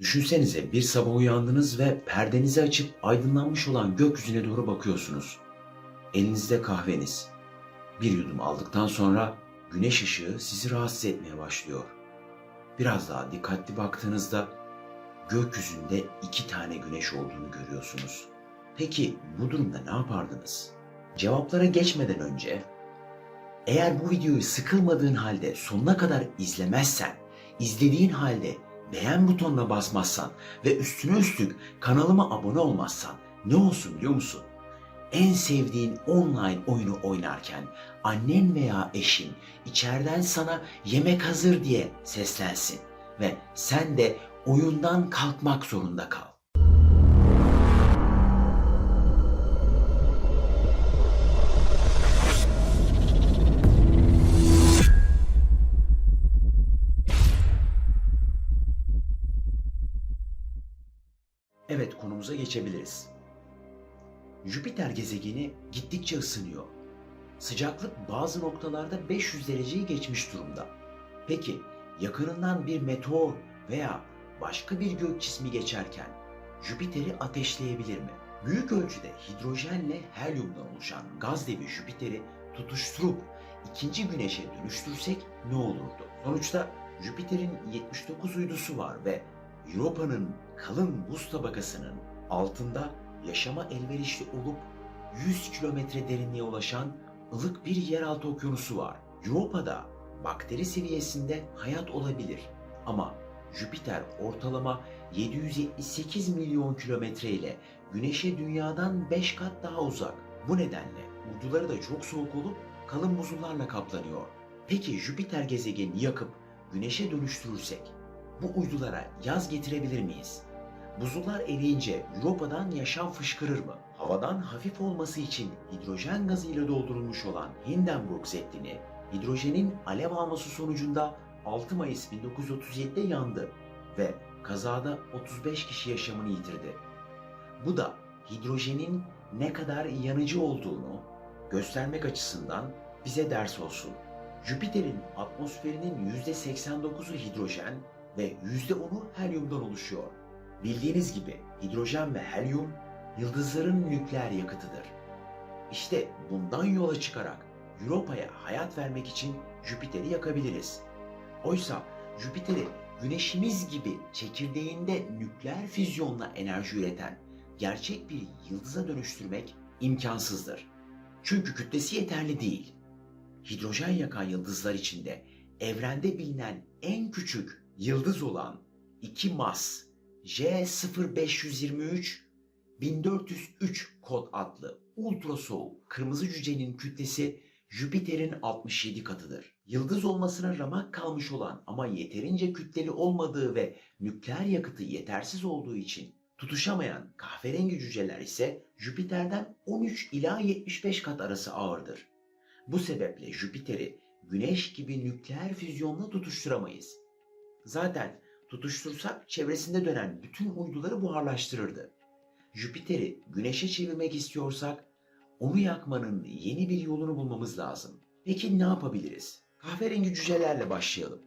Düşünsenize bir sabah uyandınız ve perdenizi açıp aydınlanmış olan gökyüzüne doğru bakıyorsunuz. Elinizde kahveniz. Bir yudum aldıktan sonra güneş ışığı sizi rahatsız etmeye başlıyor. Biraz daha dikkatli baktığınızda gökyüzünde iki tane güneş olduğunu görüyorsunuz. Peki bu durumda ne yapardınız? Cevaplara geçmeden önce eğer bu videoyu sıkılmadığın halde sonuna kadar izlemezsen, izlediğin halde beğen butonuna basmazsan ve üstüne üstlük kanalıma abone olmazsan ne olsun biliyor musun? En sevdiğin online oyunu oynarken annen veya eşin içeriden sana yemek hazır diye seslensin ve sen de oyundan kalkmak zorunda kal. Konumuza geçebiliriz. Jüpiter gezegeni gittikçe ısınıyor. Sıcaklık bazı noktalarda 500 dereceyi geçmiş durumda. Peki yakınından bir meteor veya başka bir gök cismi geçerken Jüpiter'i ateşleyebilir mi? Büyük ölçüde hidrojenle helyumdan oluşan gaz devi Jüpiter'i tutuşturup ikinci güneşe dönüştürsek ne olurdu? Sonuçta Jüpiter'in 79 uydusu var ve Europa'nın kalın buz tabakasının altında yaşama elverişli olup 100 kilometre derinliğe ulaşan ılık bir yeraltı okyanusu var. Europa'da bakteri seviyesinde hayat olabilir ama Jüpiter ortalama 778 milyon kilometre ile Güneş'e dünyadan 5 kat daha uzak. Bu nedenle uyduları da çok soğuk olup kalın buzullarla kaplanıyor. Peki Jüpiter gezegenini yakıp Güneş'e dönüştürürsek bu uydulara yaz getirebilir miyiz? Buzullar eriyince Europa'dan yaşam fışkırır mı? Havadan hafif olması için hidrojen gazıyla doldurulmuş olan Hindenburg Zeppelini, hidrojenin alev alması sonucunda 6 Mayıs 1937'de yandı ve kazada 35 kişi yaşamını yitirdi. Bu da hidrojenin ne kadar yanıcı olduğunu göstermek açısından bize ders olsun. Jüpiter'in atmosferinin %89'u hidrojen ve %10'u helyumdan oluşuyor. Bildiğiniz gibi hidrojen ve helyum yıldızların nükleer yakıtıdır. İşte bundan yola çıkarak Europa'ya hayat vermek için Jüpiter'i yakabiliriz. Oysa Jüpiter'i güneşimiz gibi çekirdeğinde nükleer füzyonla enerji üreten gerçek bir yıldıza dönüştürmek imkansızdır. Çünkü kütlesi yeterli değil. Hidrojen yakan yıldızlar içinde evrende bilinen en küçük yıldız olan 2 Mas J0523 1403 kod adlı ultra soğuk kırmızı cücenin kütlesi Jüpiter'in 67 katıdır. Yıldız olmasına ramak kalmış olan ama yeterince kütleli olmadığı ve nükleer yakıtı yetersiz olduğu için tutuşamayan kahverengi cüceler ise Jüpiter'den 13 ila 75 kat arası ağırdır. Bu sebeple Jüpiter'i Güneş gibi nükleer füzyonla tutuşturamayız. Zaten tutuştursak çevresinde dönen bütün uyduları buharlaştırırdı. Jüpiter'i Güneş'e çevirmek istiyorsak onu yakmanın yeni bir yolunu bulmamız lazım. Peki ne yapabiliriz? Kahverengi cücelerle başlayalım.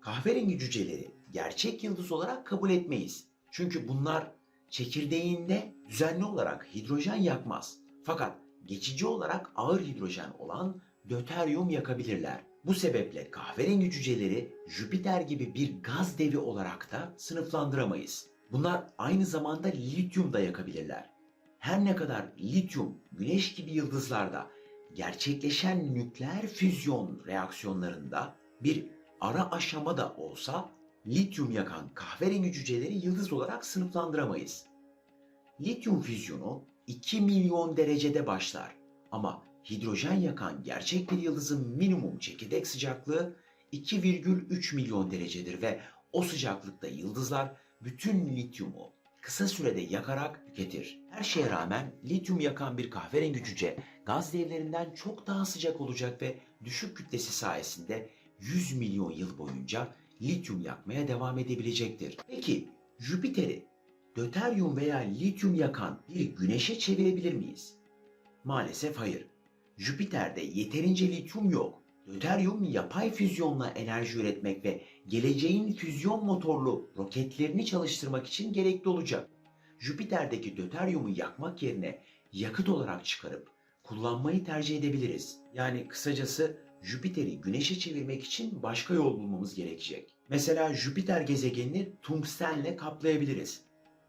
Kahverengi cüceleri gerçek yıldız olarak kabul etmeyiz. Çünkü bunlar çekirdeğinde düzenli olarak hidrojen yakmaz. Fakat geçici olarak ağır hidrojen olan döteryum yakabilirler. Bu sebeple kahverengi cüceleri Jüpiter gibi bir gaz devi olarak da sınıflandıramayız. Bunlar aynı zamanda lityum da yakabilirler. Her ne kadar lityum güneş gibi yıldızlarda gerçekleşen nükleer füzyon reaksiyonlarında bir ara aşama da olsa lityum yakan kahverengi cüceleri yıldız olarak sınıflandıramayız. Lityum füzyonu 2 milyon derecede başlar ama hidrojen yakan gerçek bir yıldızın minimum çekirdek sıcaklığı 2,3 milyon derecedir ve o sıcaklıkta yıldızlar bütün lityumu kısa sürede yakarak tüketir. Her şeye rağmen lityum yakan bir kahverengi cüce gaz devlerinden çok daha sıcak olacak ve düşük kütlesi sayesinde 100 milyon yıl boyunca lityum yakmaya devam edebilecektir. Peki Jüpiter'i döteryum veya lityum yakan bir güneşe çevirebilir miyiz? Maalesef hayır. Jüpiter'de yeterince lityum yok. Döteryum yapay füzyonla enerji üretmek ve geleceğin füzyon motorlu roketlerini çalıştırmak için gerekli olacak. Jüpiter'deki döteryumu yakmak yerine yakıt olarak çıkarıp kullanmayı tercih edebiliriz. Yani kısacası Jüpiter'i güneşe çevirmek için başka yol bulmamız gerekecek. Mesela Jüpiter gezegenini tungstenle kaplayabiliriz.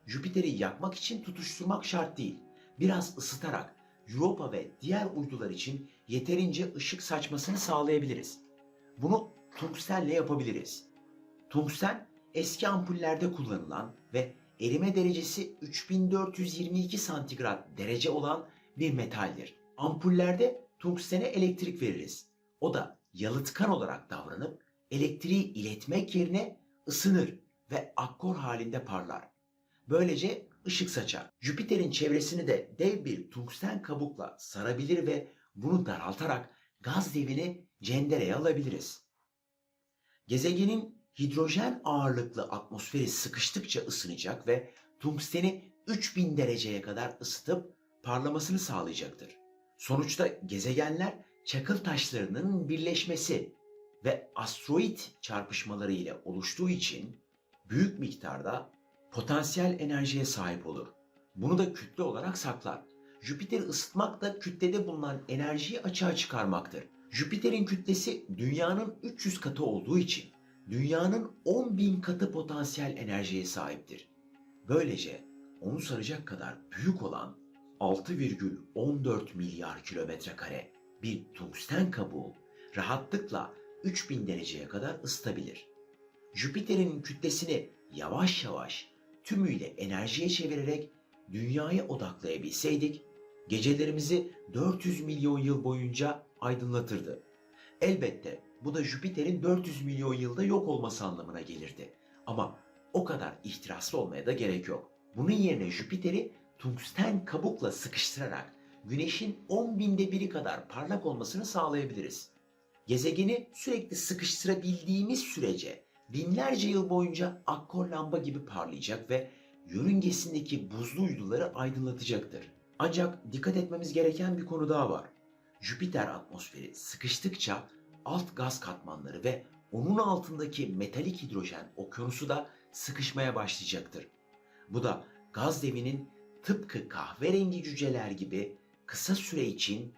Jüpiter'i yakmak için tutuşturmak şart değil. Biraz ısıtarak Europa ve diğer uydular için yeterince ışık saçmasını sağlayabiliriz. Bunu tungstenle yapabiliriz. Tungsten eski ampullerde kullanılan ve erime derecesi 3422 santigrat derece olan bir metaldir. Ampullerde tungstene elektrik veririz. O da yalıtkan olarak davranıp elektriği iletmek yerine ısınır ve akkor halinde parlar. Böylece ışık saçar. Jüpiter'in çevresini de dev bir tungsten kabukla sarabilir ve bunu daraltarak gaz devini cendereye alabiliriz. Gezegenin hidrojen ağırlıklı atmosferi sıkıştıkça ısınacak ve tungsteni 3000 dereceye kadar ısıtıp parlamasını sağlayacaktır. Sonuçta gezegenler çakıl taşlarının birleşmesi ve asteroid çarpışmaları ile oluştuğu için büyük miktarda potansiyel enerjiye sahip olur. Bunu da kütle olarak saklar. Jüpiter'i ısıtmak da kütlede bulunan enerjiyi açığa çıkarmaktır. Jüpiter'in kütlesi dünyanın 300 katı olduğu için dünyanın 10 bin katı potansiyel enerjiye sahiptir. Böylece onu saracak kadar büyük olan 6,14 milyar kilometre kare bir tungsten kabuğu rahatlıkla 3000 dereceye kadar ısıtabilir. Jüpiter'in kütlesini yavaş yavaş tümüyle enerjiye çevirerek dünyaya odaklayabilseydik, gecelerimizi 400 milyon yıl boyunca aydınlatırdı. Elbette bu da Jüpiter'in 400 milyon yılda yok olması anlamına gelirdi. Ama o kadar ihtiraslı olmaya da gerek yok. Bunun yerine Jüpiter'i tungsten kabukla sıkıştırarak Güneş'in 10 binde biri kadar parlak olmasını sağlayabiliriz. Gezegeni sürekli sıkıştırabildiğimiz sürece binlerce yıl boyunca akkor lamba gibi parlayacak ve yörüngesindeki buzlu uyduları aydınlatacaktır. Ancak dikkat etmemiz gereken bir konu daha var. Jüpiter atmosferi sıkıştıkça alt gaz katmanları ve onun altındaki metalik hidrojen okyanusu da sıkışmaya başlayacaktır. Bu da gaz devinin tıpkı kahverengi cüceler gibi kısa süre için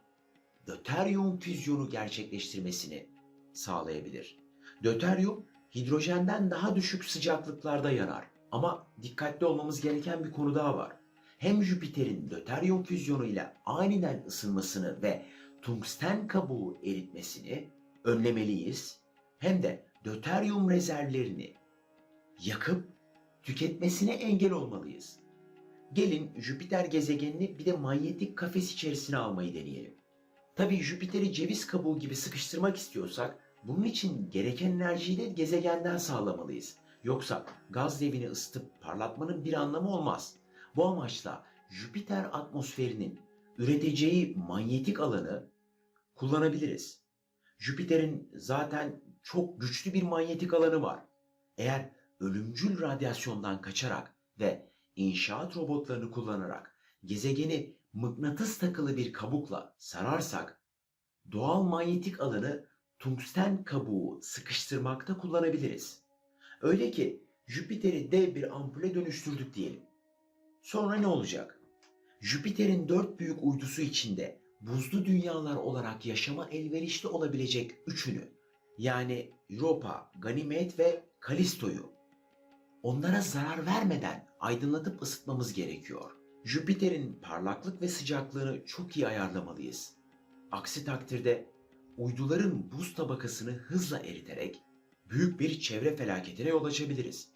döteryum füzyonu gerçekleştirmesini sağlayabilir. Döteryum hidrojenden daha düşük sıcaklıklarda yanar. Ama dikkatli olmamız gereken bir konu daha var. Hem Jüpiter'in döteryum füzyonu ile aniden ısınmasını ve tungsten kabuğu eritmesini önlemeliyiz. Hem de döteryum rezervlerini yakıp tüketmesine engel olmalıyız. Gelin Jüpiter gezegenini bir de manyetik kafes içerisine almayı deneyelim. Tabii Jüpiter'i ceviz kabuğu gibi sıkıştırmak istiyorsak bunun için gereken enerjiyi de gezegenden sağlamalıyız. Yoksa gaz devini ısıtıp parlatmanın bir anlamı olmaz. Bu amaçla Jüpiter atmosferinin üreteceği manyetik alanı kullanabiliriz. Jüpiter'in zaten çok güçlü bir manyetik alanı var. Eğer ölümcül radyasyondan kaçarak ve inşaat robotlarını kullanarak gezegeni mıknatıs takılı bir kabukla sararsak doğal manyetik alanı tungsten kabuğu sıkıştırmakta kullanabiliriz. Öyle ki Jüpiter'i dev bir ampule dönüştürdük diyelim. Sonra ne olacak? Jüpiter'in dört büyük uydusu içinde buzlu dünyalar olarak yaşama elverişli olabilecek üçünü yani Europa, Ganimed ve Kalisto'yu onlara zarar vermeden aydınlatıp ısıtmamız gerekiyor. Jüpiter'in parlaklık ve sıcaklığını çok iyi ayarlamalıyız. Aksi takdirde uyduların buz tabakasını hızla eriterek büyük bir çevre felaketine yol açabiliriz.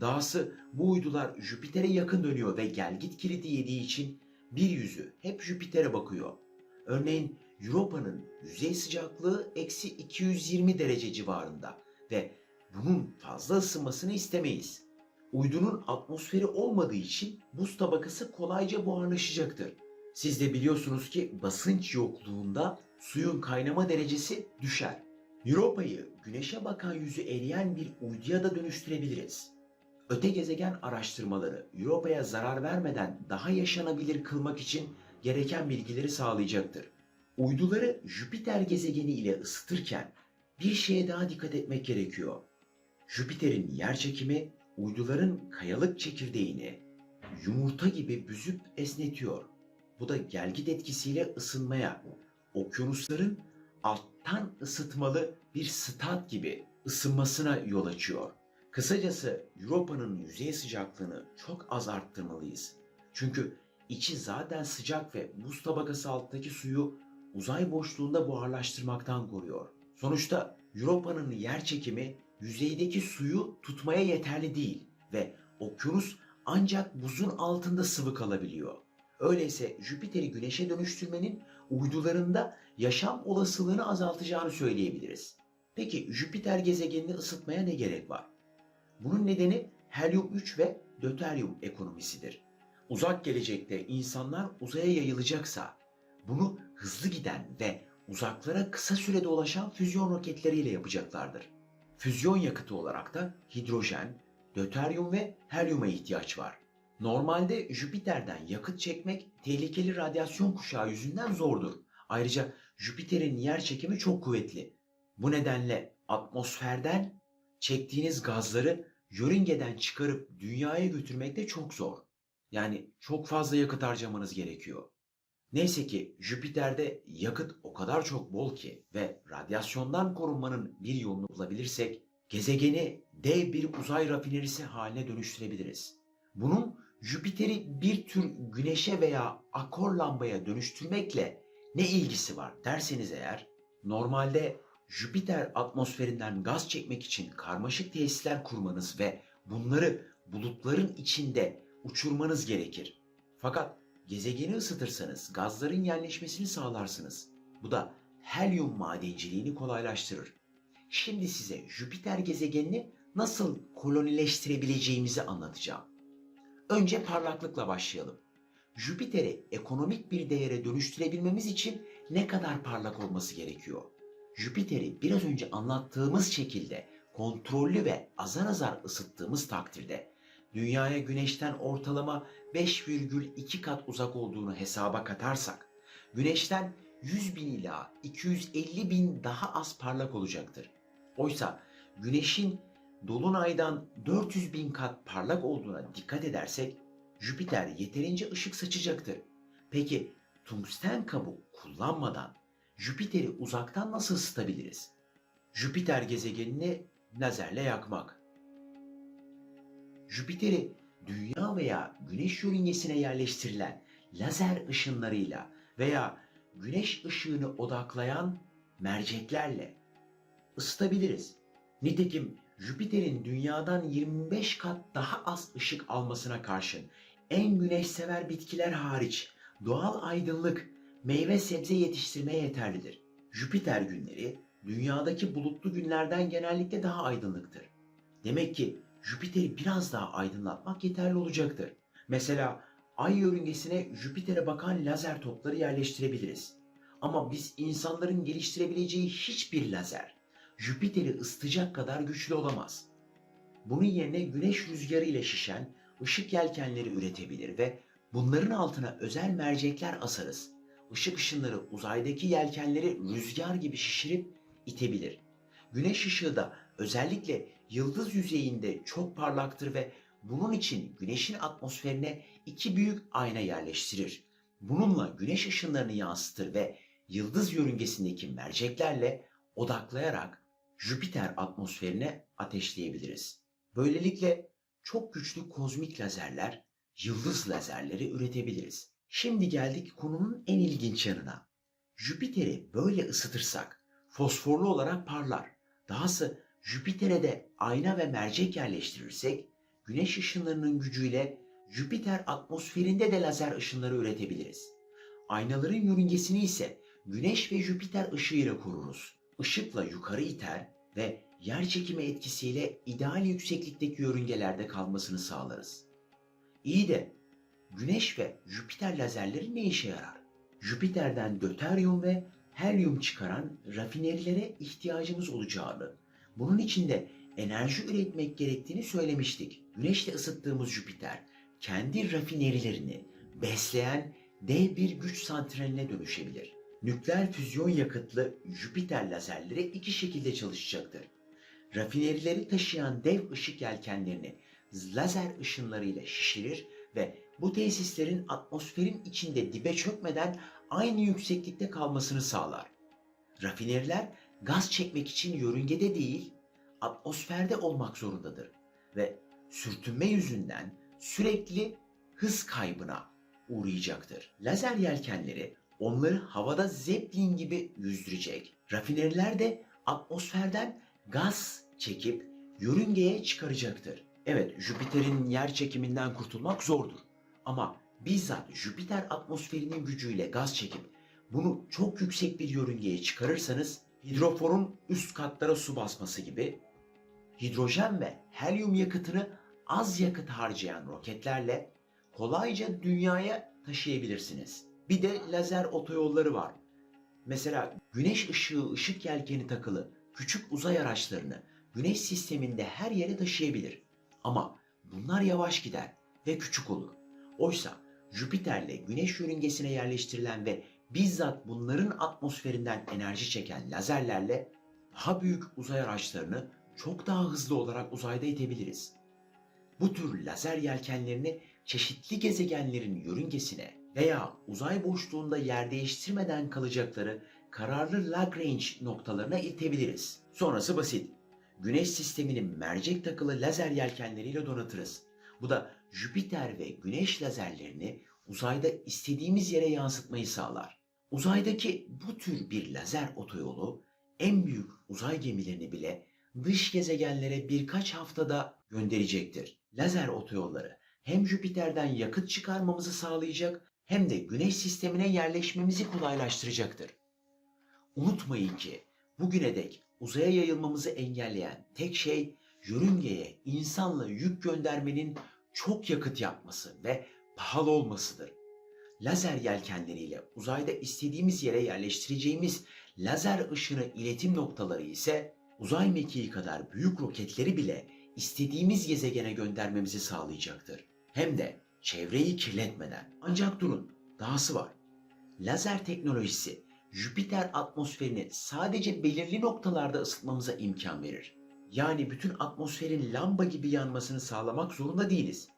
Dahası bu uydular Jüpiter'e yakın dönüyor ve gelgit kilidi yediği için bir yüzü hep Jüpiter'e bakıyor. Örneğin Europa'nın yüzey sıcaklığı eksi 220 derece civarında ve bunun fazla ısınmasını istemeyiz. Uydunun atmosferi olmadığı için buz tabakası kolayca buharlaşacaktır. Siz de biliyorsunuz ki basınç yokluğunda suyun kaynama derecesi düşer. Europa'yı güneşe bakan yüzü eriyen bir uyduya da dönüştürebiliriz. Öte gezegen araştırmaları Europa'ya zarar vermeden daha yaşanabilir kılmak için gereken bilgileri sağlayacaktır. Uyduları Jüpiter gezegeni ile ısıtırken bir şeye daha dikkat etmek gerekiyor. Jüpiter'in yer çekimi uyduların kayalık çekirdeğini yumurta gibi büzüp esnetiyor. Bu da gelgit etkisiyle ısınmaya, okyanusların alttan ısıtmalı bir stat gibi ısınmasına yol açıyor. Kısacası Europa'nın yüzey sıcaklığını çok az arttırmalıyız. Çünkü içi zaten sıcak ve buz tabakası altındaki suyu uzay boşluğunda buharlaştırmaktan koruyor. Sonuçta Europa'nın yer çekimi yüzeydeki suyu tutmaya yeterli değil ve okyanus ancak buzun altında sıvı kalabiliyor. Öyleyse Jüpiter'i güneşe dönüştürmenin uydularında yaşam olasılığını azaltacağını söyleyebiliriz. Peki Jüpiter gezegenini ısıtmaya ne gerek var? Bunun nedeni helyum 3 ve döteryum ekonomisidir. Uzak gelecekte insanlar uzaya yayılacaksa bunu hızlı giden ve uzaklara kısa sürede ulaşan füzyon roketleriyle yapacaklardır. Füzyon yakıtı olarak da hidrojen, döteryum ve helyuma ihtiyaç var. Normalde Jüpiter'den yakıt çekmek tehlikeli radyasyon kuşağı yüzünden zordur. Ayrıca Jüpiter'in yer çekimi çok kuvvetli. Bu nedenle atmosferden çektiğiniz gazları yörüngeden çıkarıp dünyaya götürmek de çok zor. Yani çok fazla yakıt harcamanız gerekiyor. Neyse ki Jüpiter'de yakıt o kadar çok bol ki ve radyasyondan korunmanın bir yolunu bulabilirsek gezegeni dev bir uzay rafinerisi haline dönüştürebiliriz. Bunun Jüpiter'i bir tür güneşe veya akor lambaya dönüştürmekle ne ilgisi var derseniz eğer normalde Jüpiter atmosferinden gaz çekmek için karmaşık tesisler kurmanız ve bunları bulutların içinde uçurmanız gerekir. Fakat gezegeni ısıtırsanız gazların yerleşmesini sağlarsınız. Bu da helyum madenciliğini kolaylaştırır. Şimdi size Jüpiter gezegenini nasıl kolonileştirebileceğimizi anlatacağım. Önce parlaklıkla başlayalım. Jüpiter'i ekonomik bir değere dönüştürebilmemiz için ne kadar parlak olması gerekiyor? Jüpiter'i biraz önce anlattığımız şekilde kontrollü ve azar azar ısıttığımız takdirde dünyaya güneşten ortalama 5,2 kat uzak olduğunu hesaba katarsak güneşten 100 bin ila 250 bin daha az parlak olacaktır. Oysa güneşin dolunaydan 400 bin kat parlak olduğuna dikkat edersek Jüpiter yeterince ışık saçacaktır. Peki tungsten kabuğu kullanmadan Jüpiter'i uzaktan nasıl ısıtabiliriz? Jüpiter gezegenini lazerle yakmak. Jüpiter'i dünya veya güneş yörüngesine yerleştirilen lazer ışınlarıyla veya güneş ışığını odaklayan merceklerle ısıtabiliriz. Nitekim Jüpiter'in dünyadan 25 kat daha az ışık almasına karşın en güneşsever bitkiler hariç doğal aydınlık meyve sebze yetiştirmeye yeterlidir. Jüpiter günleri dünyadaki bulutlu günlerden genellikle daha aydınlıktır. Demek ki Jüpiter'i biraz daha aydınlatmak yeterli olacaktır. Mesela Ay yörüngesine Jüpiter'e bakan lazer topları yerleştirebiliriz. Ama biz insanların geliştirebileceği hiçbir lazer Jüpiter'i ısıtacak kadar güçlü olamaz. Bunun yerine güneş rüzgarı ile şişen ışık yelkenleri üretebilir ve bunların altına özel mercekler asarız. Işık ışınları uzaydaki yelkenleri rüzgar gibi şişirip itebilir. Güneş ışığı da özellikle yıldız yüzeyinde çok parlaktır ve bunun için güneşin atmosferine iki büyük ayna yerleştirir. Bununla güneş ışınlarını yansıtır ve yıldız yörüngesindeki merceklerle odaklayarak Jüpiter atmosferine ateşleyebiliriz. Böylelikle çok güçlü kozmik lazerler, yıldız lazerleri üretebiliriz. Şimdi geldik konunun en ilginç yanına. Jüpiter'i böyle ısıtırsak fosforlu olarak parlar. Dahası Jüpiter'e de ayna ve mercek yerleştirirsek güneş ışınlarının gücüyle Jüpiter atmosferinde de lazer ışınları üretebiliriz. Aynaların yörüngesini ise güneş ve Jüpiter ışığıyla koruruz. Işıkla yukarı iter ve yer çekimi etkisiyle ideal yükseklikteki yörüngelerde kalmasını sağlarız. İyi de Güneş ve Jüpiter lazerleri ne işe yarar? Jüpiter'den döteryum ve helyum çıkaran rafinerilere ihtiyacımız olacağını, bunun için de enerji üretmek gerektiğini söylemiştik. Güneşle ısıttığımız Jüpiter kendi rafinerilerini besleyen dev bir güç santraline dönüşebilir. Nükleer füzyon yakıtlı Jüpiter lazerleri iki şekilde çalışacaktır. rafinerileri taşıyan dev ışık yelkenlerini lazer ışınlarıyla şişirir ve bu tesislerin atmosferin içinde dibe çökmeden aynı yükseklikte kalmasını sağlar. Rafineriler gaz çekmek için yörüngede değil, atmosferde olmak zorundadır ve sürtünme yüzünden sürekli hız kaybına uğrayacaktır. Lazer yelkenleri onları havada zeppelin gibi yüzdürecek. Rafineriler de atmosferden gaz çekip yörüngeye çıkaracaktır. Evet, Jüpiter'in yer çekiminden kurtulmak zordur. Ama bizzat Jüpiter atmosferinin gücüyle gaz çekip bunu çok yüksek bir yörüngeye çıkarırsanız hidroforun üst katlara su basması gibi hidrojen ve helyum yakıtını az yakıt harcayan roketlerle kolayca dünyaya taşıyabilirsiniz. Bir de lazer otoyolları var. Mesela güneş ışığı ışık yelkeni takılı küçük uzay araçlarını güneş sisteminde her yere taşıyabilir. Ama bunlar yavaş gider ve küçük olur. Oysa Jüpiter'le güneş yörüngesine yerleştirilen ve bizzat bunların atmosferinden enerji çeken lazerlerle daha büyük uzay araçlarını çok daha hızlı olarak uzayda itebiliriz. Bu tür lazer yelkenlerini çeşitli gezegenlerin yörüngesine veya uzay boşluğunda yer değiştirmeden kalacakları kararlı Lagrange noktalarına itebiliriz. Sonrası basit. Güneş sisteminin mercek takılı lazer yelkenleriyle donatırız. Bu da Jüpiter ve Güneş lazerlerini uzayda istediğimiz yere yansıtmayı sağlar. Uzaydaki bu tür bir lazer otoyolu en büyük uzay gemilerini bile dış gezegenlere birkaç haftada gönderecektir. Lazer otoyolları hem Jüpiter'den yakıt çıkarmamızı sağlayacak hem de Güneş sistemine yerleşmemizi kolaylaştıracaktır. Unutmayın ki bugüne dek uzaya yayılmamızı engelleyen tek şey yörüngeye insanla yük göndermenin çok yakıt yapması ve pahalı olmasıdır. Lazer yelkenleriyle uzayda istediğimiz yere yerleştireceğimiz lazer ışını iletim noktaları ise uzay mekiği kadar büyük roketleri bile istediğimiz gezegene göndermemizi sağlayacaktır. Hem de çevreyi kirletmeden. Ancak durun, dahası var. Lazer teknolojisi Jüpiter atmosferini sadece belirli noktalarda ısıtmamıza imkan verir. Yani bütün atmosferin lamba gibi yanmasını sağlamak zorunda değiliz.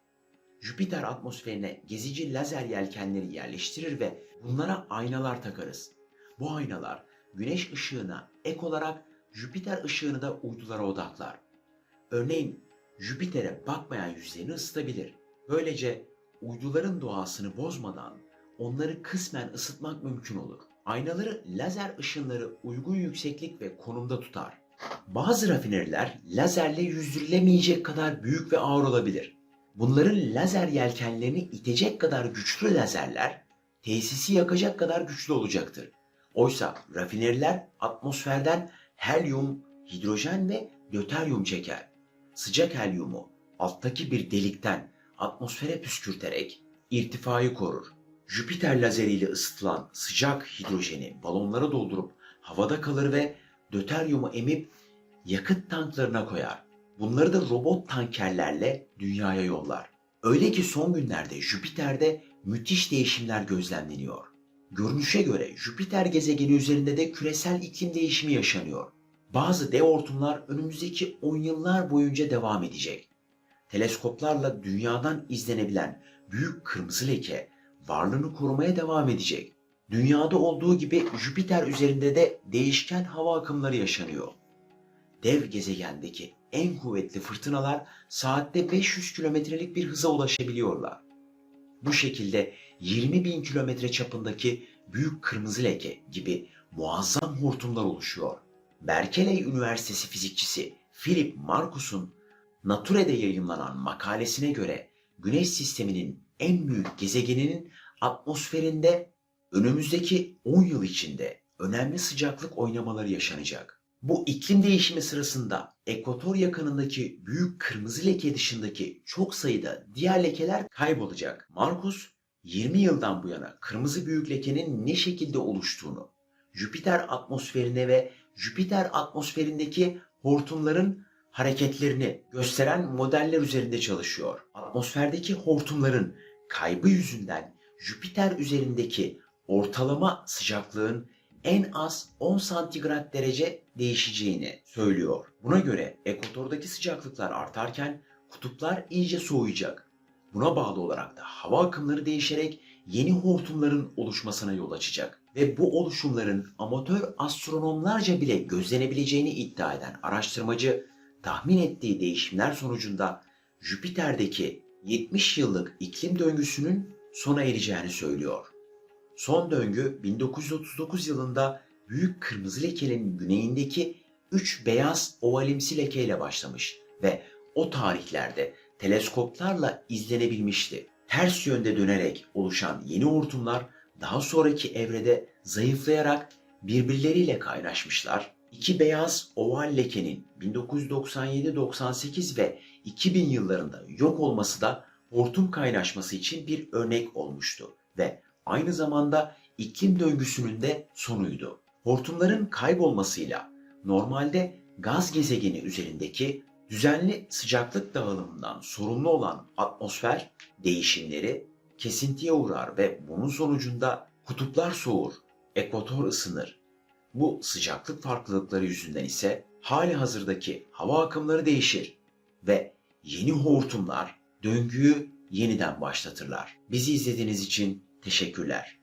Jüpiter atmosferine gezici lazer yelkenleri yerleştirir ve bunlara aynalar takarız. Bu aynalar güneş ışığına ek olarak Jüpiter ışığını da uydulara odaklar. Örneğin Jüpiter'e bakmayan yüzlerini ısıtabilir. Böylece uyduların doğasını bozmadan onları kısmen ısıtmak mümkün olur. Aynaları lazer ışınları uygun yükseklik ve konumda tutar. Bazı rafineriler lazerle yüzdürülemeyecek kadar büyük ve ağır olabilir. Bunların lazer yelkenlerini itecek kadar güçlü lazerler tesisi yakacak kadar güçlü olacaktır. Oysa rafineriler atmosferden helyum, hidrojen ve döteryum çeker. Sıcak helyumu alttaki bir delikten atmosfere püskürterek irtifayı korur. Jüpiter lazeriyle ısıtılan sıcak hidrojeni balonlara doldurup havada kalır ve döteryumu emip yakıt tanklarına koyar. Bunları da robot tankerlerle dünyaya yollar. Öyle ki son günlerde Jüpiter'de müthiş değişimler gözlemleniyor. Görünüşe göre Jüpiter gezegeni üzerinde de küresel iklim değişimi yaşanıyor. Bazı dev hortumlar önümüzdeki 10 yıllar boyunca devam edecek. Teleskoplarla dünyadan izlenebilen büyük kırmızı leke varlığını korumaya devam edecek. Dünyada olduğu gibi Jüpiter üzerinde de değişken hava akımları yaşanıyor. Dev gezegendeki en kuvvetli fırtınalar saatte 500 kilometrelik bir hıza ulaşabiliyorlar. Bu şekilde 20 bin kilometre çapındaki büyük kırmızı leke gibi muazzam hortumlar oluşuyor. Berkeley Üniversitesi fizikçisi Philip Marcus'un Nature'de yayınlanan makalesine göre Güneş sisteminin en büyük gezegeninin atmosferinde önümüzdeki 10 yıl içinde önemli sıcaklık oynamaları yaşanacak. Bu iklim değişimi sırasında ekvator yakınındaki büyük kırmızı leke dışındaki çok sayıda diğer lekeler kaybolacak. Marcus 20 yıldan bu yana kırmızı büyük lekenin ne şekilde oluştuğunu, Jüpiter atmosferine ve Jüpiter atmosferindeki hortumların hareketlerini gösteren modeller üzerinde çalışıyor. Atmosferdeki hortumların kaybı yüzünden Jüpiter üzerindeki ortalama sıcaklığın en az 10 santigrat derece değişeceğini söylüyor. Bu Buna göre ekvatordaki sıcaklıklar artarken kutuplar iyice soğuyacak. Buna bağlı olarak da hava akımları değişerek yeni hortumların oluşmasına yol açacak. Ve bu oluşumların amatör astronomlarca bile gözlenebileceğini iddia eden araştırmacı tahmin ettiği değişimler sonucunda Jüpiter'deki 70 yıllık iklim döngüsünün sona ereceğini söylüyor. Son döngü 1939 yılında Büyük Kırmızı Leke'nin güneyindeki 3 beyaz ovalimsi lekeyle başlamış ve o tarihlerde teleskoplarla izlenebilmişti. Ters yönde dönerek oluşan yeni hortumlar daha sonraki evrede zayıflayarak birbirleriyle kaynaşmışlar. İki beyaz oval lekenin 1997-98 ve 2000 yıllarında yok olması da hortum kaynaşması için bir örnek olmuştu ve aynı zamanda iklim döngüsünün de sonuydu. Hortumların kaybolmasıyla normalde gaz gezegeni üzerindeki düzenli sıcaklık dağılımından sorumlu olan atmosfer değişimleri kesintiye uğrar ve bunun sonucunda kutuplar soğur, ekvator ısınır. Bu sıcaklık farklılıkları yüzünden ise hali hazırdaki hava akımları değişir ve yeni hortumlar döngüyü yeniden başlatırlar. Bizi izlediğiniz için teşekkürler.